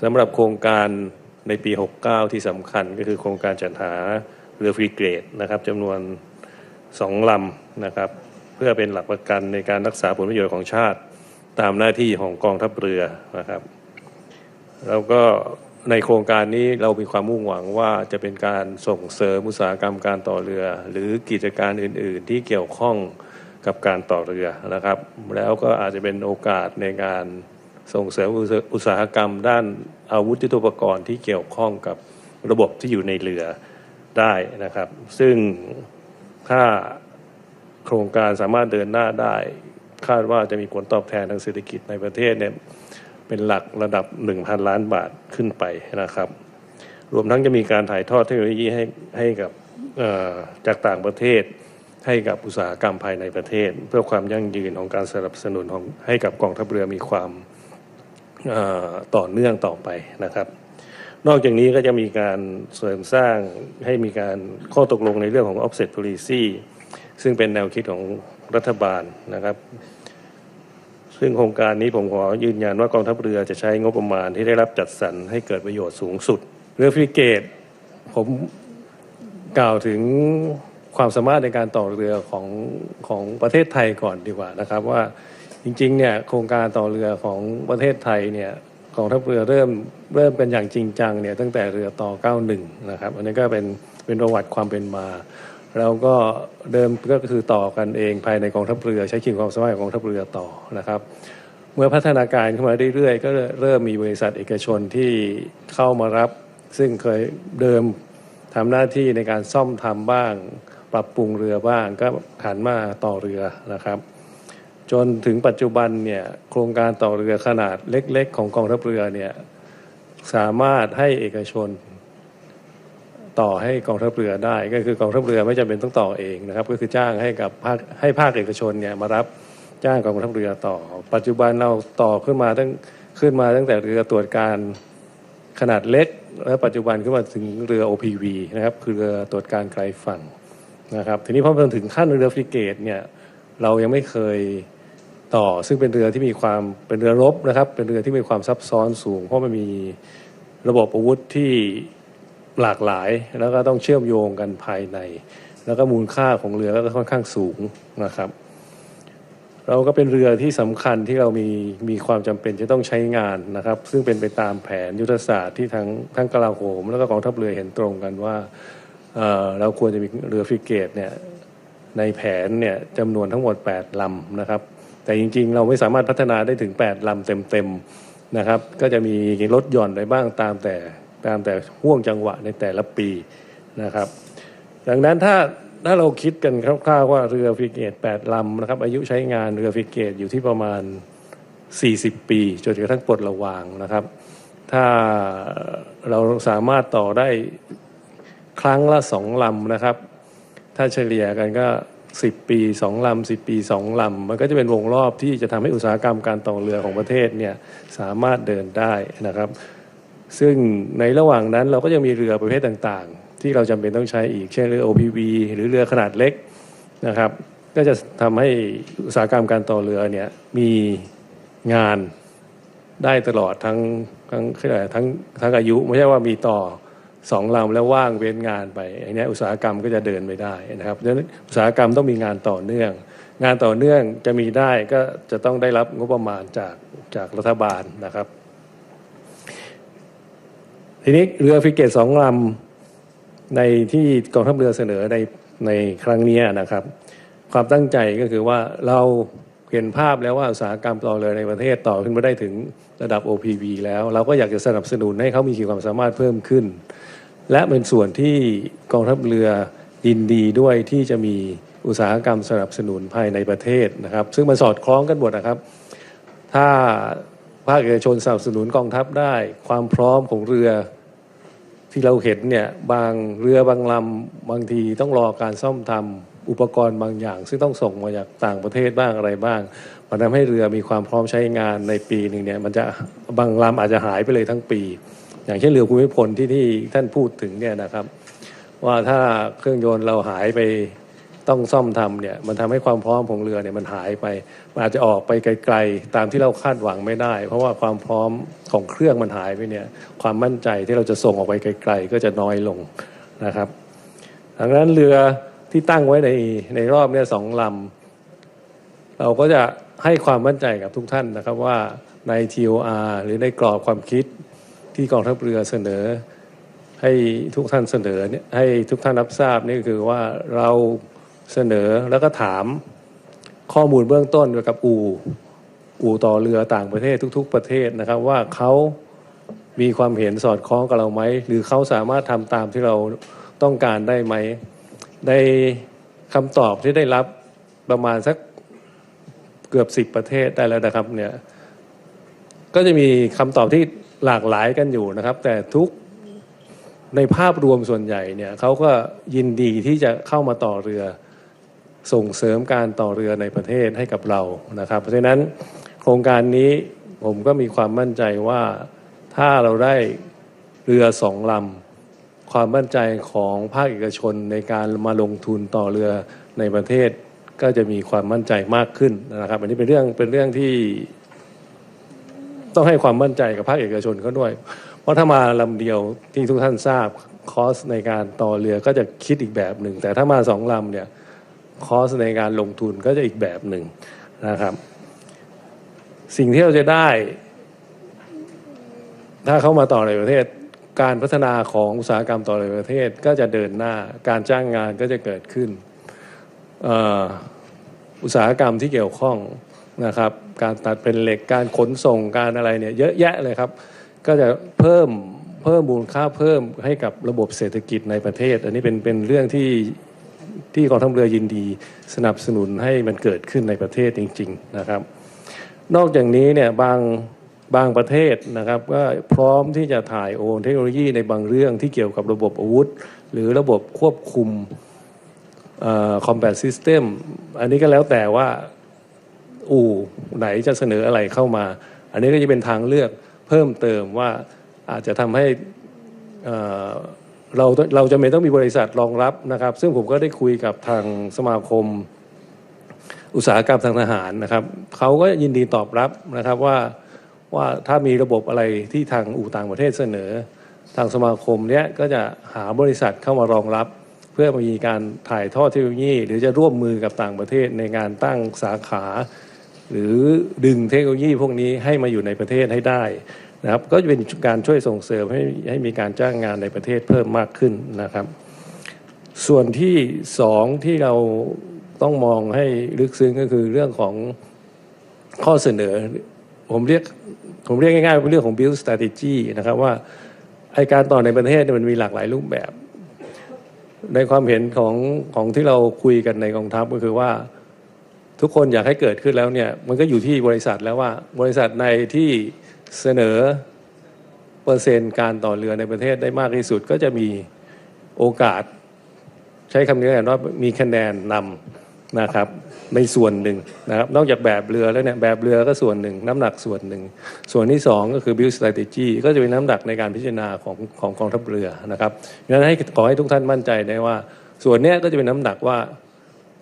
สำหรับโครงการในปี 69 ที่สำคัญก็คือโครงการจัดหาเรือฟรีเกรดนะครับจำนวนสองลำนะครับ เพื่อเป็นหลักประกันในการรักษาผลประโยชน์ของชาติ ตามหน้าที่ของกองทัพเรือนะครับ แล้วก็ในโครงการนี้เรามีความมุ่งหวังว่าจะเป็นการส่งเสริมอุตสาหกรรมการต่อเรือ หรือกิจการอื่น ๆ ที่เกี่ยวข้องกับการต่อเรือนะครับ แล้วก็อาจจะเป็นโอกาสในการ ส่งเสริมอุตสาหกรรม ด้านอาวุธยุทโธปกรณ์ที่เกี่ยวข้องกับระบบที่อยู่ในเรือได้นะครับ ซึ่งถ้าโครงการสามารถเดินหน้าได้ คาดว่าจะมีผลตอบแทนทางเศรษฐกิจในประเทศเนี่ยเป็นหลักระดับ 1,000 ล้านบาทขึ้นไปนะครับ รวมทั้งจะมีการถ่ายทอดเทคโนโลยีให้ให้กับจากต่างประเทศให้กับอุตสาหกรรมภายในประเทศ เพื่อความยั่งยืนของการสนับสนุนของให้กับกองทัพเรือมีความ ต่อเนื่องต่อไปนะครับ นอกจากนี้ก็จะมีการเสริมสร้างให้มีการข้อตกลงในเรื่องของ offset policy ซึ่งเป็นแนวคิดของรัฐบาลนะครับ ซึ่งโครงการนี้ผมขอยืนยันว่ากองทัพเรือจะใช้งบประมาณที่ได้รับจัดสรรให้เกิดประโยชน์สูงสุด เรือฟริเกตผมกล่าวถึงความสามารถในการต่อเรือของของประเทศไทยก่อนดีกว่านะครับว่า จริงๆเนี่ยโครงการต่อเรือของประเทศไทยเนี่ยกองทัพเรือเริ่มเริ่มเป็นอย่างจริงจังเนี่ยตั้งแต่เรือต่อ 91 นะครับ อันนี้ก็เป็นเป็นประวัติความเป็นมาแล้วก็เดิมก็คือต่อกันเองภายในกองทัพเรือ ใช้ขีดความสามารถของกองทัพเรือต่อนะครับ เมื่อพัฒนาการขึ้นมาเรื่อยๆ ก็เริ่มมีบริษัทเอกชนที่เข้ามารับ ซึ่งเคยเดิมทำหน้าที่ในการซ่อมทำบ้าง ปรับปรุงเรือบ้างก็หันมาต่อเรือนะครับ จนถึงปัจจุบันเนี่ยโครงการต่อเรือขนาดเล็ก ๆ ของกองทัพเรือเนี่ยสามารถให้เอกชน ต่อให้กองทัพเรือได้ก็คือกองทัพเรือไม่จำเป็นต้องต่อเองนะครับก็คือจ้างให้กับภาคให้ภาคเอกชนเนี่ยมารับจ้างกองทัพเรือต่อ ปัจจุบันเราต่อขึ้นมาตั้งขึ้นมาตั้งแต่เรือตรวจการขนาดเล็ก และปัจจุบันขึ้นมาถึงเรือ OPV นะครับคือเรือตรวจการไกลฝั่งนะครับทีนี้พอมาถึงขั้นเรือฟริเกตเนี่ยเรายังไม่เคย ต่อ ซึ่งเป็นเรือที่มีความเป็นเรือรบนะครับ เป็นเรือที่มีความซับซ้อนสูง เพราะมันมีระบบอาวุธที่หลากหลาย แล้วก็ต้องเชื่อมโยงกันภายใน แล้วก็มูลค่าของเรือก็ค่อนข้างสูงนะครับ เราก็เป็นเรือที่สำคัญที่เรามีมีความจำเป็นจะต้องใช้งานนะครับ ซึ่งเป็นไปตามแผนยุทธศาสตร์ที่ทั้งทั้งกลาโหม แล้วก็กองทัพเรือเห็นตรงกันว่าเเราควรจะมีเรือฟริเกตเนี่ยในแผนเนี่ยจำนวนทั้งหมด 8 ลำนะครับ แต่จริงๆ เราไม่สามารถพัฒนาได้ถึง 8 ลำเต็มๆนะครับ ก็จะมีลดหย่อนไปบ้างตามแต่ตามแต่ห่วงจังหวะในแต่ละปีนะครับ ดังนั้นถ้าถ้าเราคิดกันคร่าวๆว่าเรือฟริเกต8ลำนะครับอายุใช้งานเรือฟริเกตอยู่ที่ประมาณ 40 ปีจนกระทั่งปลดระวางนะครับ ถ้าเราสามารถต่อได้ครั้งละสองลำนะครับ ถ้าเฉลี่ยกันก็ 10 ปีสองลำ 10 ปีสองลำ มันก็จะเป็นวงรอบที่จะทำให้อุตสาหกรรมการต่อเรือของประเทศเนี่ยสามารถเดินได้นะครับ ซึ่งในระหว่างนั้นเราก็ยังมีเรือประเภทต่างๆ ที่เราจำเป็นต้องใช้อีก เช่นเรือ OPV หรือเรือขนาดเล็กนะครับ ก็จะทำให้อุตสาหกรรมการต่อเรือเนี่ยมีงานได้ตลอดทั้งทั้งทั้งทั้งทั้งอายุ ไม่ใช่ว่ามีต่อ สองลำแล้วว่างเว้นงานไปอันนี้อุตสาหกรรมก็จะเดินไม่ได้นะครับดังนั้นอุตสาหกรรมต้องมีงานต่อเนื่อง งานต่อเนื่องจะมีได้ก็จะต้องได้รับงบประมาณจากจากรัฐบาลนะครับ ทีนี้เรือฟริเกตสองลำในที่กองทัพเรือเสนอในในครั้งนี้นะครับ ความตั้งใจก็คือว่าเรา เห็นภาพแล้วว่าอุตสาหกรรมต่อเรือในประเทศต่อขึ้นมาได้ถึงระดับ OPV แล้ว เราก็อยากจะสนับสนุนให้เขามีขีดความสามารถเพิ่มขึ้น และเป็นส่วนที่กองทัพเรือยินดีด้วยที่จะมีอุตสาหกรรมสนับสนุนภายในประเทศนะครับ ซึ่งมันสอดคล้องกันหมดนะครับ ถ้าภาคเอกชนสนับสนุนกองทัพได้ ความพร้อมของเรือที่เราเห็นเนี่ยบางเรือบางลำบางทีต้องรอการซ่อมทำ อุปกรณ์บางอย่าง ซึ่งต้องส่งมาจากต่างประเทศบ้างอะไรบ้าง มันทำให้เรือมีความพร้อมใช้งานในปีหนึ่งเนี่ยมันจะบางลำอาจจะหายไปเลยทั้งปี อย่างเช่นเรือภูมิพลที่ที่ท่านพูดถึงเนี่ยนะครับ ว่าถ้าเครื่องยนต์เราหายไปต้องซ่อมทำเนี่ยมันทำให้ความพร้อมของเรือเนี่ยมันหายไป มันอาจจะออกไปไกลๆ ตามที่เราคาดหวังไม่ได้ เพราะว่าความพร้อมของเครื่องมันหายไปเนี่ยความมั่นใจที่เราจะส่งออกไปไกล ๆ ก็จะน้อยลงนะครับ ดังนั้นเรือ ที่ตั้งไว้ในในรอบเนี้สองลำ เราก็จะให้ความมั่นใจกับทุกท่านนะครับว่าใน TOR หรือในกรอบความคิดที่กองทัพเรือเสนอ ให้ทุกท่านเสนอเนี่ยให้ทุกท่านรับทราบนี่คือว่าเราเสนอแล้วก็ถามข้อมูลเบื้องต้นเกี่ยวกับอู่อู่ต่อเรือต่างประเทศทุก ๆ ประเทศนะครับว่าเขามีความเห็นสอดคล้องกับเราไหม หรือเขาสามารถทำตามที่เราต้องการได้ไหม ในคำตอบที่ได้รับประมาณสักเกือบสิบประเทศได้แล้วนะครับเนี่ยก็จะมีคำตอบที่หลากหลายกันอยู่นะครับ แต่ทุกในภาพรวมส่วนใหญ่เนี่ยเขาก็ยินดีที่จะเข้ามาต่อเรือส่งเสริมการต่อเรือในประเทศให้กับเรานะครับ เพราะฉะนั้นโครงการนี้ผมก็มีความมั่นใจว่าถ้าเราได้เรือสองลำ ความมั่นใจของภาคเอกชนในการมาลงทุนต่อเรือในประเทศก็จะมีความมั่นใจมากขึ้นนะครับ อันนี้เป็นเรื่องเป็นเรื่องที่ ต้องให้ความมั่นใจกับภาคเอกชนเขาด้วย เพราะถ้ามาลำเดียวที่ทุกท่านทราบคอสในการต่อเรือก็จะคิดอีกแบบหนึ่ง แต่ถ้ามาสองลำเนี่ยคอสในการลงทุนก็จะอีกแบบหนึ่งนะครับ สิ่งที่เราจะได้ ถ้าเข้ามาต่อในประเทศ การพัฒนาของอุตสาหกรรมต่อในประเทศก็จะเดินหน้าการจ้างงานก็จะเกิดขึ้นอุตสาหกรรมที่เกี่ยวข้องนะครับ การตัดเป็นเหล็กการขนส่งการอะไรเนี่ยเยอะแยะเลยครับ ก็จะเพิ่มเพิ่มมูลค่าเพิ่มให้กับระบบเศรษฐกิจในประเทศ อันนี้เป็นเป็นเรื่องที่ที่กองทัพเรือยินดีสนับสนุนให้มันเกิดขึ้นในประเทศจริง ๆนะครับ นอกจากนี้เนี่ยบาง บางประเทศนะครับก็พร้อมที่จะถ่ายโอนเทคโนโลยีในบางเรื่องที่เกี่ยวกับระบบอาวุธ หรือระบบควบคุมคอมแบทซิสเต็มอันนี้ก็แล้วแต่ว่าอู่ไหนจะเสนออะไรเข้ามา อันนี้ก็จะเป็นทางเลือกเพิ่มเติมว่าอาจจะทำให้เอ่อเราเราจะไม่ต้องมีบริษัทรองรับนะครับ ซึ่งผมก็ได้คุยกับทางสมาคม อุตสาหกรรมทางทหารนะครับเขาก็ยินดีตอบรับนะครับว่า ว่าถ้ามีระบบอะไรที่ทางอู่ต่างประเทศเสนอ ทางสมาคมเนี้ยก็จะหาบริษัทเข้ามารองรับ เพื่อมีการถ่ายทอดเทคโนโลยี หรือจะร่วมมือกับต่างประเทศในการตั้งสาขา หรือดึงเทคโนโลยีพวกนี้ให้มาอยู่ในประเทศให้ได้นะครับก็จะเป็นการช่วยส่งเสริมให้ให้มีการจ้างงานในประเทศเพิ่มมากขึ้นนะครับ ส่วนที่สองที่เราต้องมองให้ลึกซึ้งก็คือเรื่องของข้อเสนอ ผมเรียกผมเรียกง่ายๆเป็นเรื่องของ build strategy นะครับว่าไอการต่อในประเทศเนี่ยมันมีหลากหลายรูปแบบ ในความเห็นของของที่เราคุยกันในกองทัพก็คือว่าทุกคนอยากให้เกิดขึ้นแล้วเนี่ยมันก็อยู่ที่บริษัทแล้วว่าบริษัทในที่เสนอเปอร์เซ็นต์การต่อเรือในประเทศได้มากที่สุดก็จะมีโอกาส ใช้คำนี้กันว่ามีคะแนนนำ นะครับในส่วนหนึ่งนะครับนอกจากแบบเรือแล้วเนี่ยแบบเรือก็ส่วนหนึ่ง น้ำหนักส่วนหนึ่ง ส่วนที่สองก็คือ build strategy ก็จะเป็นน้ำหนักในการพิจารณาของของกองทัพเรือนะครับดังนั้นให้ขอให้ทุกท่านมั่นใจได้ว่า ส่วนเนี้ยก็จะเป็นน้ำหนักว่า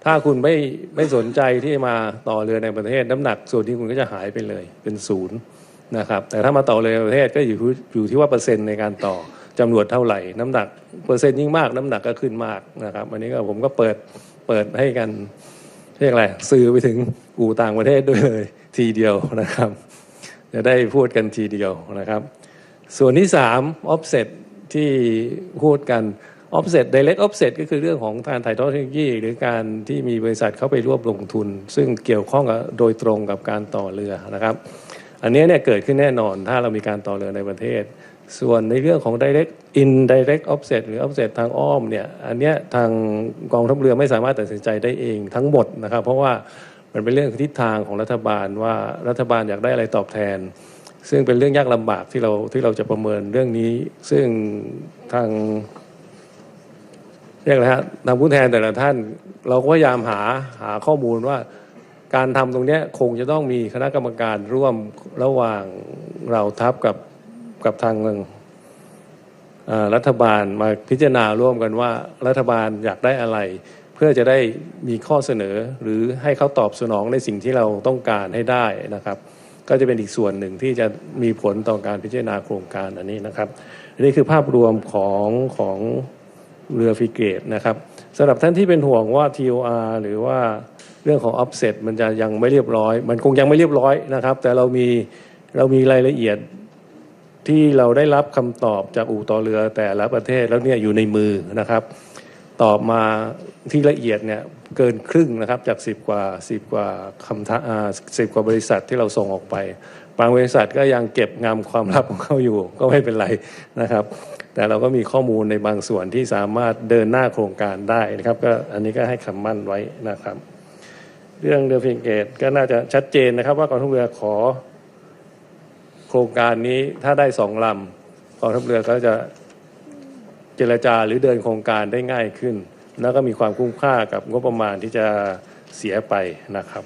ถ้าคุณไม่ไม่สนใจที่มาต่อเรือในประเทศ น้ำหนักส่วนที่คุณก็จะหายไปเลยเป็นศูนย์นะครับแต่ถ้ามาต่อเรือในประเทศก็อยู่อยู่ที่ว่าเปอร์เซ็นต์ในการต่อจำนวนเท่าไหร่ น้ำหนักเปอร์เซ็นต์ยิ่งมาก น้ำหนักก็ขึ้นมากนะครับอันนี้ก็ผมก็เปิด เปิดให้กันเรียกอะไรสื่อไปถึงอู่ต่างประเทศด้วยเลย ทีเดียวนะครับ จะได้พูดกันทีเดียวนะครับ ส่วนที่3 offset ที่พูดกัน offset direct offset ก็คือเรื่องของการถ่ายทอดเทคโนโลยีหรือการที่มีบริษัทเข้าไปร่วมลงทุน ซึ่งเกี่ยวข้องกับโดยตรงกับการต่อเรือนะครับ อันนี้เนี่ยเกิดขึ้นแน่นอนถ้าเรามีการต่อเรือในประเทศ ส่วนในเรื่องของ direct indirect offset หรือ offset ทางอ้อมเนี่ยอันเนี้ยทางกองทัพเรือไม่สามารถตัดสินใจได้เองทั้งหมดนะครับ เพราะว่ามันเป็นเรื่องทิศทางของรัฐบาลว่ารัฐบาลอยากได้อะไรตอบแทน ซึ่งเป็นเรื่องยากลำบากที่เราที่เราจะประเมินเรื่องนี้ ซึ่งทางเรียกอะไรฮะทางผู้แทนแต่ละท่าน เราก็พยายามหาหาข้อมูลว่าการทำตรงเนี้ยคงจะต้องมีคณะกรรมการร่วมระหว่างเราทัพกับ กับทางรัฐบาลมาพิจารณาร่วมกันว่า รัฐบาลอยากได้อะไร เพื่อจะได้มีข้อเสนอหรือให้เขาตอบสนองในสิ่งที่เราต้องการให้ได้นะครับ ก็จะเป็นอีกส่วนหนึ่งที่จะมีผลต่อการพิจารณาโครงการอันนี้นะครับนนี้คือภาพรวมของของเรือฟริเกตนะครับสำหรับท่านที่เป็นห่วงว่า TOR หรือว่าเรื่องของ offset มันจะยังไม่เรียบร้อย มันคงยังไม่เรียบร้อยนะครับ แต่เรามีเรามีรายละเอียด ที่เราได้รับคำตอบจากอู่ต่อเรือแต่ละประเทศแล้วเนี่ยอยู่ในมือนะครับ ตอบมาที่ละเอียดเนี่ยเกินครึ่งนะครับจาก 10 กว่า 10 กว่าคำท้าอ่าสิบกว่าบริษัทที่เราส่งออกไป บางบริษัทก็ยังเก็บงำความลับของเขาอยู่ก็ไม่เป็นไรนะครับ แต่เราก็มีข้อมูลในบางส่วนที่สามารถเดินหน้าโครงการได้นะครับ ก็อันนี้ก็ให้คำมั่นไว้นะครับ เรื่องเรือฟิงเกตก็น่าจะชัดเจนนะครับว่ากองทัพเรือขอ โครงการนี้ถ้าได้สองลำกองทัพเรือก็จะเจรจาหรือเดินโครงการได้ง่ายขึ้น แล้วก็มีความคุ้มค่ากับงบประมาณที่จะเสียไปนะครับ